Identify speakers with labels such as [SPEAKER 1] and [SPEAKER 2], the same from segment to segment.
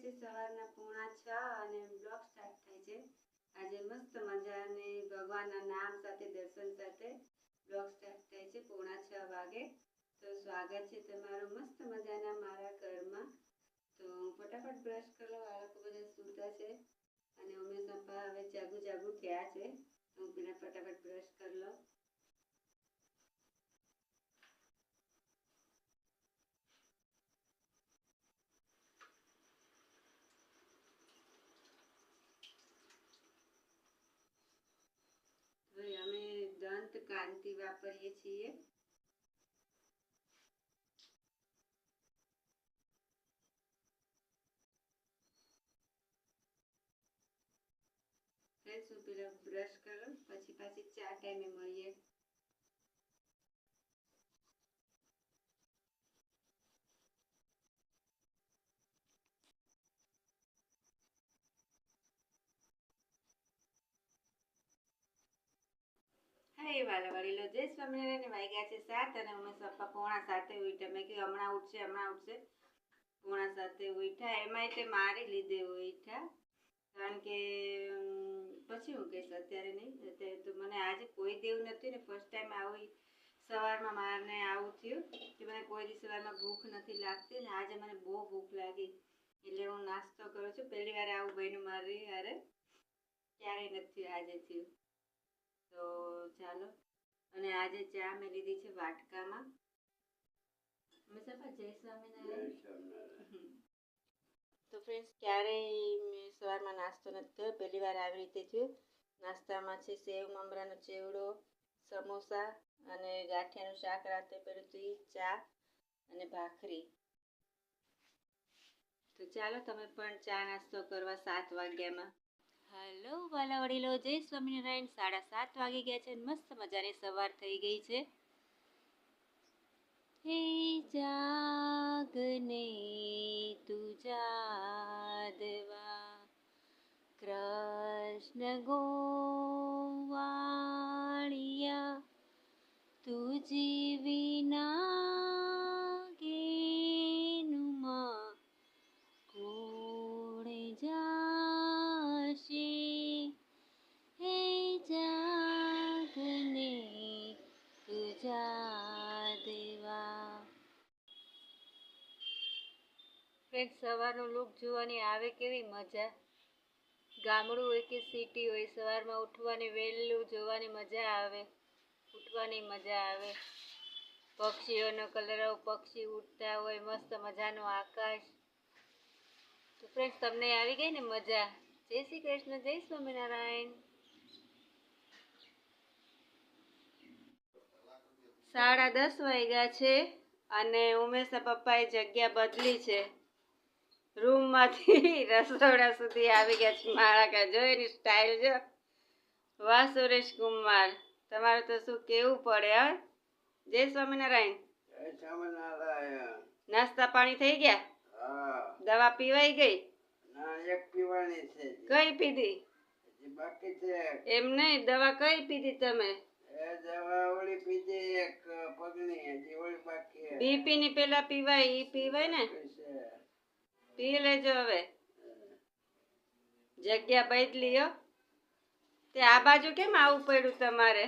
[SPEAKER 1] વાગ્યા છે, સવારના પોણા છ અને બ્લોગ સ્ટાર્ટ થાય છે. આજે મસ્ત મજાને ભગવાનના નામ સાથે દર્શન સાથે બ્લોગ સ્ટાર્ટ થાય છે, પોણા છ વાગે. તો સ્વાગત છે તમારું મસ્ત મજાના મારા ઘરમાં. તો હું ફટાફટ બ્રશ કરો બાળકો બધા સૂતા છે. અને ઉમેશ પપ્પા હવે જાગુ જાગુ ગયા છે. હું ફટાફટ બ્રશ કાંતિ વાપરીએ છીએ. ફ્રેન્ડ્સ હું બ્રશ કરો પછી પાછી ચાર ટાઈમે મળીએ. હાય વાલા વડીલો જય સ્વામિનારાયણ વાગ્યા છે સાત અને અમે પપ્પા પોણા સાથે ઉઠ્યા. મેં કીધું હમણાં ઉઠશે હમણાં ઉઠશે. પોણા સાથે ઉઠ્યા. એમાંય તે મારી લીધે ઉઠ્યા. કારણ કે પછી હું કહીશ, અત્યારે નહીં. અત્યારે તો મને આજે કોઈ દેવું નથી ને ફર્સ્ટ ટાઈમ આવી સવારમાં મારને આવું થયું કે મને કોઈ દી સવારમાં ભૂખ નથી લાગતી ને આજે મને બહુ ભૂખ લાગી. એટલે હું નાસ્તો કરું છું. પહેલી વાર આવું બહેનું મારી હારે ક્યારેય નથી આજે થયું. તો ચાલો. અને આજે ચા મેં લીધી છે વાટકામાં. હંમેશા જય સ્વામિનારાયણ. તો ફ્રેન્ડ્સ ક્યારેય મેં સવારમાં નાસ્તો નથી કર્યો. પહેલી વાર આવી રીતે થયું. નાસ્તામાં છે સેવ મમરાનો ચેવડો સમોસા અને ગાંઠિયાનું શાક રાતે પહેલું હતું ચા અને ભાખરી. તો ચાલો તમે પણ ચા નાસ્તો કરવા સાત વાગ્યામાં હલો વાલા વડીલો જય સ્વામિનારાયણ. સાડા સાત વાગી ગયા છે મસ્ત મજાની સવાર થઈ ગઈ છે. હે જાગને તું જાદવા, કૃષ્ણ ગોવાળિયા તુજી વિના ફ્રેન્ડ સવારનો લુક જોવાની આવે કેવી મજા? ગામડું હોય કે સિટી હોય, સવારમાં ઉઠવાની વહેલું જોવાની મજા આવે, ઉઠવાની મજા આવે. પક્ષીઓનો કલરવ પક્ષી ઉડતા હોય, મસ્ત મજાનો આકાશ. તો ફ્રેન્ડ્સ તમને આવી ગઈ ને મજા? જય શ્રી કૃષ્ણ, જય સ્વામિનારાયણ. સાડા દસ વાગ્યા છે અને ઉમેશના પપ્પાએ જગ્યા બદલી છે. રૂમમાંથી રસોડા સુધી આવી ગયા છે મારા કા. જો એની સ્ટાઇલ જો. વાહ સુરેશ કુમાર. તમારે તો શું કેવું પડે હા? જય સ્વામિનારાયણ. નાસ્તા પાણી થઈ ગયા? દવા પીવાઈ ગઈ?
[SPEAKER 2] એક પીવાની છે
[SPEAKER 1] કઈ પીધી?
[SPEAKER 2] બાકી છે
[SPEAKER 1] એમ નહીં દવા કઈ પીધી તમે. બીપી ની પેલા પીવાય ઈ પીવાય ને. પી લેજો હવે. જગ્યા બદલી હો. તે આ બાજુ કેમ આવું પડ્યું તમારે?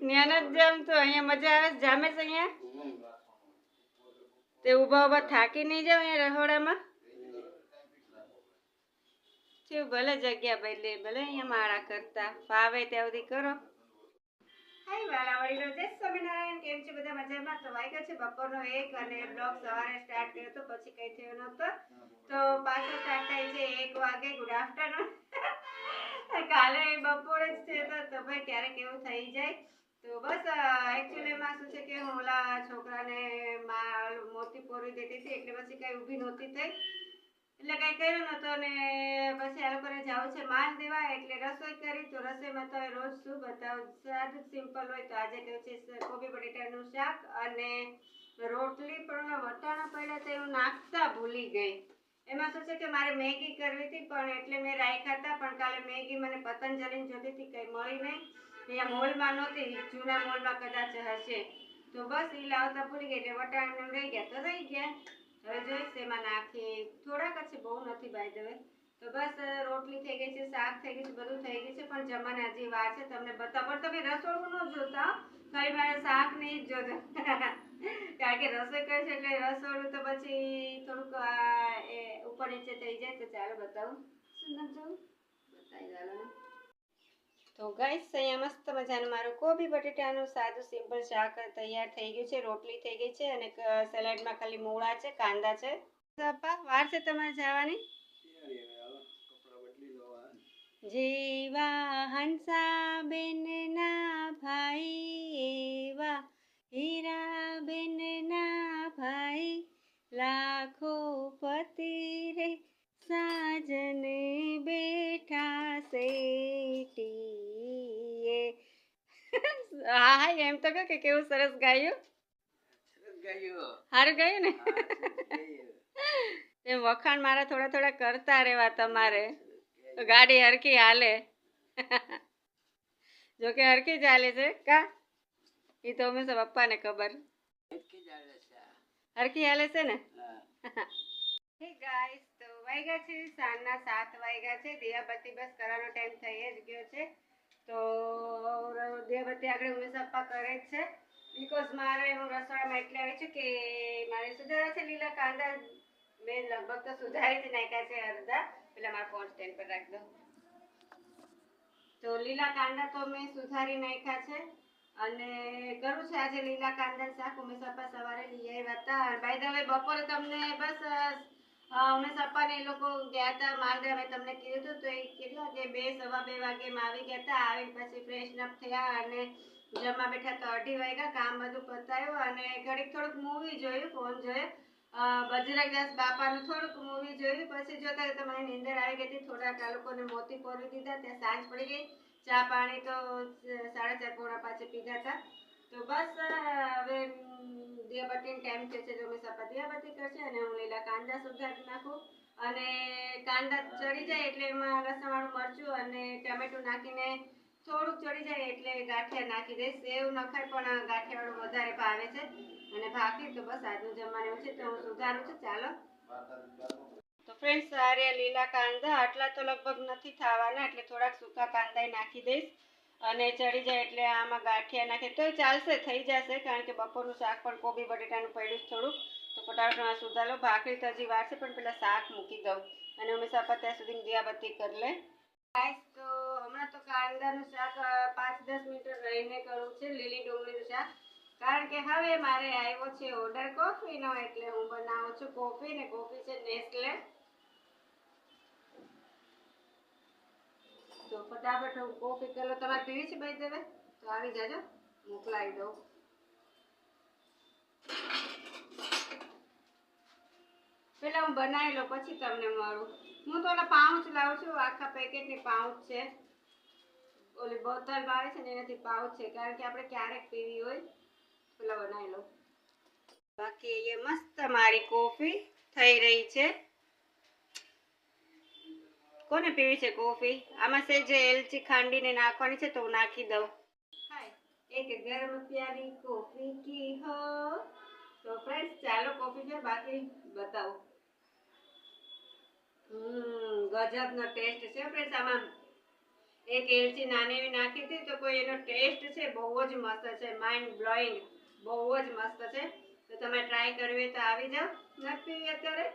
[SPEAKER 1] જ્ઞાન જ જામ તો અહીંયા મજા આવે? જામે છે અહીંયા? તે ઊભા ઊભા થાકી નહીં જાવ અહીંયા રહોડામાં? થયું ભલે જગ્યા બદલી ભલે અહીંયા માળા કરતા ફાવે ત્યાં સુધી કરો. હાય વાલા વડીલો જય સ્વામિનારાયણ. કેમ છે બધા મજામાં? તો વાગ્યા છે બપોરનો એક અને બ્લોગ સવારે સ્ટાર્ટ કર્યો તો પછી કઈ થયો નહોતો. તો પાછો સ્ટાર્ટ થાય છે એક વાગે. ગુડ આફ્ટરનૂન કાલે બપોરે જ છે તો ભાઈ ક્યારેક એવું થઈ જાય. તો બસ એકચ્યુઅલીમાં શું છે કે હું ઓલા છોકરાને મોતી પોરી દેતી હતી એટલે પછી કઈ ઊભી નહોતી થઈ. એટલે કઈ કર્યું નતું અને પછી આ લોકોને જવું છે માલ દેવા એટલે રસોઈ કરી તો રસોઈમાં તો રોજ શું બતાવું? સાદું સિમ્પલ હોય તો આજે કહ્યું છે કોબી બટેટાનું શાક અને રોટલી પણ વટાણા પડ્યા તો એવું નાખતા ભૂલી ગઈ. એમાં શું છે કે મારે મેગી કરવી હતી પણ એટલે મેં રાખ્યા હતા પણ કાલે મેગી મને પતંજલિની જોતી હતી કંઈ મળી નહીં. અહીંયા મોલમાં નહોતી જૂના મોલમાં કદાચ હશે. તો બસ એ લાવતા ભૂલી ગઈ એટલે વટાણા રહી ગયા તો રહી ગયા. હવે જોઈશ એમાં નાખી થોડાક જ છે બહુ નથી બાય દવે તો બસ રોટલી થઈ ગઈ છે શાક થઈ ગયું છે બધું થઈ ગયું છે પણ જમવાને હજી વાર છે તમને બતાવ પણ તમે રસોડું ન જોતા. કઈ ખાલી મારે શાક નહીં જ જોતા. કારણ કે રસોઈ કરે છે એટલે રસોડું તો પછી થોડુંક એ ઉપર નીચે થઈ જાય. તો ચાલો બતાવું. શું નામ જોવું બતાવી ચાલો ને તો ગાઈસ અહીંયા મસ્ત મજાનું મારું કોબી બટેટાનું સાદું સિમ્પલ શાક તૈયાર થઈ ગયું છે, રોટલી થઈ ગઈ છે અને સલાડમાં ખાલી મૂળા છે, કાંદા છે. વાર છે તમારે જવાની? જીવા હંસા બેન ના ભાઈ. હા હા એમ તો કે કેવું સરસ ગાયું. સારું ગાયું. ને? એમ વખાણ મારા થોડા થોડા કરતા રહેવા તમારે. ગાડી હરખી હાલે. જો કે હરકી જ હાલે છે કા? એ તો હંમેશા પપ્પાને ખબર. હરખી હાલે છે. ને? હે. ગાઈસ તો વાગ્યા છે સાંજના સાત વાગ્યા છે. દિયાબત્તી બસ કરવાનો ટાઈમ થઈ જ ગયો છે. તો આગળ ઉમેશ પપ્પા કરે જ છે. બીકોઝ મારે હું રસોડામાં એટલે આવી છું કે મારે સુધારા છે લીલા કાંદા. મેં લગભગ તો સુધારી જ નાખ્યા છે અડધા. પેલા મારા ફોન સ્ટેન્ડ પર રાખી દો તો લીલા કાંદા તો મેં સુધારી નાખ્યા છે. અને કરું છે આજે લીલા કાંદા શાક. ઉમેશ પપ્પા સવારે લઈ આવ્યા હતા. બાય ધ વે બપોરે તમને બસ અ, ઉમેશ એ લોકો ગયા હતા માલદા મેં તમને કીધું હતું તો એ કેટલા વાગે? બે સવા બે વાગે આવી ગયા હતા આવીને પછી ફ્રેશ અપ થયા અને જમવા બેઠા તો અઢી વાગ્યા. કામ બધું પતાવ્યું અને ઘડીક થોડુંક મૂવી જોયું ફોન જોયો. બજરંગદાસ બાપાનું થોડુંક મૂવી જોયું. પછી જોતા મને નીંદર આવી ગઈ હતી થોડાક આ લોકોને મોતી પોરવી દીધા. ત્યાં સાંજ પડી ગઈ. ચા પાણી તો સાડા ચાર પોણા પાંચે પીધા હતા તો બસ હવે દિયાબત્તીનો ટાઈમ છે તો મેં સપા દિયાબત્તી કરશે અને હું લીલા કાંદા સુધારી નાખું. અને કાંદા ચડી જાય એટલે એમાં લસણવાળું મરચું અને ટમેટું નાખીને થોડુંક ચડી જાય એટલે ગાંઠિયા નાખી દઈશ. એવું નખાય પણ ગાંઠિયાવાળું વધારે ભાવે છે. અને ભાખરી તો બસ આજનું જમવાનું છે, તો હું સુધારું છું. ચાલો. તો ફ્રેન્ડ્સ સારે લીલા કાંદા. આટલા તો લગભગ નથી થવાના, એટલે થોડાક સૂકા કાંદા નાખી દઈશ. અને ચડી જાય એટલે આમાં ગાંઠિયા નાખે. તો ચાલશે, થઈ જશે, કારણ કે બપોરનું શાક પણ કોબી, બટેટાનું પડ્યું છે થોડુંક. તો ફટાફટ સુધારો. ભાખરી તો હજી વાર પણ પેલા શાક મૂકી દઉં. અને હંમેશા આપા ત્યાં સુધી દિયાબત્તી કરી લે. ગાઈસ તો હમણાં તો કાંદાનું શાક પાંચ દસ મિનિટ રહીને કરવું છે, લીલી ડુંગળીનું શાક. કારણ કે હવે મારે આવ્યો છે ઓર્ડર કોફીનો એટલે હું બનાવું છું કોફી ને કોફી છે નેસ્લે તો ફટાફટ હું કોફી પેલો તમારે પીવી છે ભાઈ દેવે તો આવી જાજો, મોકલાવી દઉં. પેલા હું બનાવી લઉં, પછી તમને મળું. હું તો ઓલા પાઉચ લાવું છું, આખા પેકેટની પાઉચ છે. ઓલી બોતલ આવે છે ને, એનાથી પાઉચ છે, કારણ કે આપણે ક્યારેક પીવી હોય. પેલા બનાવી લઉં. બાકી એ મસ્ત મારી કોફી થઈ રહી છે. કોને પીવી છે કોફી? આમાં સે જે એલચી ખાંડીને નાખવાની છે તો હું નાખી દઉં. એક ગરમ પ્યારી કોફી કી હો. તો ફ્રેન્ડ્સ ચાલો કોફી છે બાકી બતાવો. હમ, ગજબનો ટેસ્ટ છે ફ્રેન્ડ્સ આમાં એક એલચી નાની એવી નાખી હતી તો કોઈ એનો ટેસ્ટ છે બહુ જ મસ્ત છે માઇન્ડ બ્લોઈંગ બહુ જ મસ્ત છે. તો તમે ટ્રાય કરવી તો આવી જાઓ. નથી અત્યારે?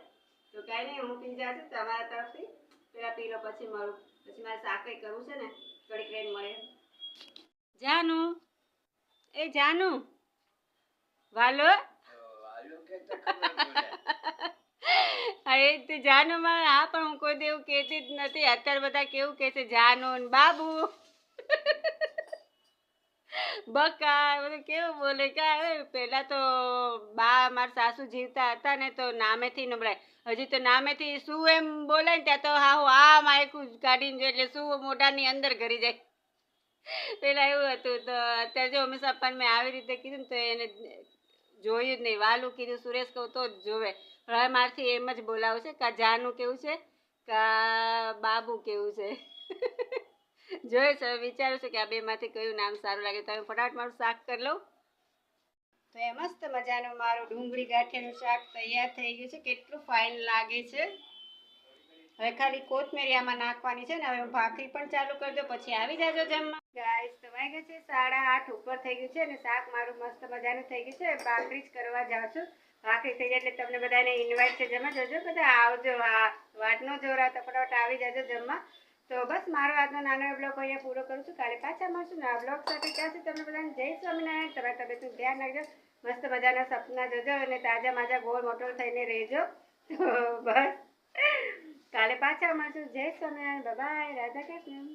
[SPEAKER 1] તો કાંઈ નહીં, હું પી છું તમારા તરફથી. પેલા પી લો, પછી મળું પછી મારે શાક કરવું છે ને થોડીક રહીને મળે જાનુ, એ જાનુ, વાલો? એ તે જાનુ મારે, હા, પણ હું કોઈ દી એવું કહેતી જ નથી. અત્યારે બધા કેવું કહે છે, જાનુ બાબુ. બકા બધું કેવું બોલે? કે પહેલા તો બા, મારા સાસુ જીવતા હતા ને, તો નામેથી નબળાય હજી તો નામેથી શું એમ બોલે ને ત્યાં તો હા હું આ માયકું કાઢીને જો એટલે શું મોઢાની અંદર ઘરી જાય. પેલા એવું હતું તો અત્યારે જો હંમેશા પણ મેં આવી રીતે કીધું તો એને જોયું જ નહીં. વાલું કીધું, સુરેશ કહું તો જ જોવે. પણ હવે મારથી એમ જ બોલાવું છે કા જાનું કેવું છે કા બાબુ કેવું છે. છે, હવે વિચારું છું કે આ બેમાંથી કયું નામ સારું લાગે. તો હવે ફટાફટ મારું શાક કરી લઉં. તો એ મસ્ત મજાનું મારું ડુંગળી ગાંઠિયાનું શાક તૈયાર થઈ ગયું છે. કેટલું ફાઇન લાગે છે. હવે ખાલી કોથમેરી આમાં નાખવાની છે ને, હવે ભાખરી પણ ચાલુ કરી દઉં, પછી આવી જાજો જમવા. ગાઈસ તો વાગ્યા છે સાડા આઠ, ઉપર થઈ ગયું છે અને શાક મારું મસ્ત મજાનું થઈ ગયું છે. ભાખરી જ કરવા જાઉં છું. ભાખરી થઈ જાય એટલે તમને બધાને ઇન્વાઇટ છે, જમવા જજો. બધા આવજો વાટનો જોરાતા ફટાફટ આવી જાજો જમવા. તો બસ, મારો આજનો નાનો બ્લોગ અહીંયા પૂરો કરું છું. કાલે પાછા મળશું ને આ બ્લોગ સાથે. ત્યાં સુધી તમને બધાને જય સ્વામિનારાયણ. તમારે તબિયતનું ધ્યાન રાખજો. મસ્ત મજાના સપના જોજો અને તાજા માજા ગોળ મોટો થઈને રહેજો. તો બસ, કાલે પાછા મળશું. જય સ્વામિનારાયણ. બાય રાધા કૃષ્ણ